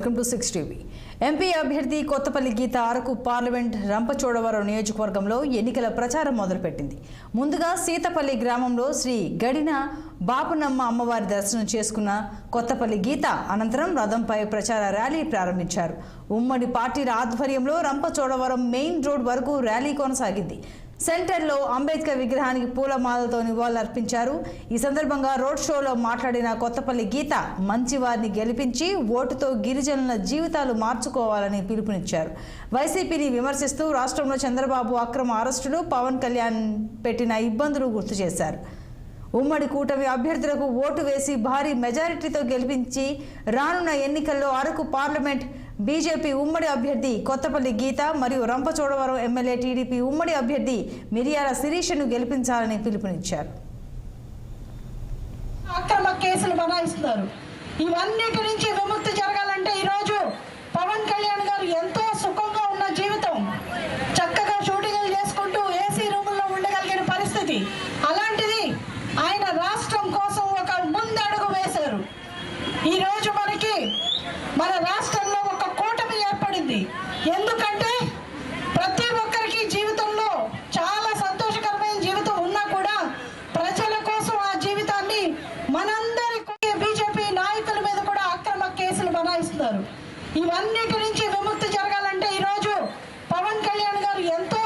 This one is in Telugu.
Welcome to six TV. MP అభ్యర్థి కొత్తపల్లి గీత అరకు పార్లమెంట్ రంపచోడవరం నియోజకవర్గంలో ఎన్నికల ప్రచారం మొదలుపెట్టింది. ముందుగా సీతపల్లి గ్రామంలో శ్రీ గడిన బాపునమ్మ అమ్మవారి దర్శనం చేసుకున్న కొత్తపల్లి గీత అనంతరం రథంపై ప్రచార ర్యాలీ ప్రారంభించారు. ఉమ్మడి పార్టీల ఆధ్వర్యంలో రంపచోడవరం మెయిన్ రోడ్ వరకు ర్యాలీ కొనసాగింది. సెంటర్లో అంబేద్కర్ విగ్రహానికి పూలమాలతో నివాళులర్పించారు. ఈ సందర్భంగా రోడ్ షోలో మాట్లాడిన కొత్తపల్లి గీత మంచివారిని గెలిపించి ఓటుతో గిరిజనుల జీవితాలు మార్చుకోవాలని పిలుపునిచ్చారు. వైసీపీని విమర్శిస్తూ రాష్ట్రంలో చంద్రబాబు అక్రమ అరెస్టులు పవన్ కళ్యాణ్ పెట్టిన ఇబ్బందులు గుర్తు చేశారు. ఉమ్మడి కూటమి అభ్యర్థులకు ఓటు వేసి భారీ మెజారిటీతో గెలిపించి రానున్న ఎన్నికల్లో అరకు పార్లమెంట్ బీజేపీ ఉమ్మడి అభ్యర్థి కొత్తపల్లి గీత మరియు రంపచోడవరం ఎమ్మెల్యే టీడీపీ ఉమ్మడి అభ్యర్థి మిరియాల శిరీషను గెలిపించాలని పిలుపునిచ్చారు. అక్రమ కేసులు బనాయిస్తున్నారు. ఇవన్నిటి నుంచి విముక్తి జరగాలంటే ఈరోజు పవన్ కళ్యాణ్ గారు ఎంతో సుఖంగా ఉన్న జీవితం. చక్కగా షూటింగ్లు చేసుకుంటూ ఏసీ రూముల్లో ఉండగలిగిన పరిస్థితి. అలాంటిది ఆయన రాష్ట్రం కోసం ఒక ముందడుగు వేశారు. ఈరోజు మనకి మన రాష్ట్ర మనందరి బీజేపీ నాయకుల మీద కూడా అక్రమ కేసులు బనాయిస్తున్నారు. ఇవన్నిటి నుంచి విముక్తి జరగాలంటే ఈరోజు పవన్ కళ్యాణ్ గారు ఎంతో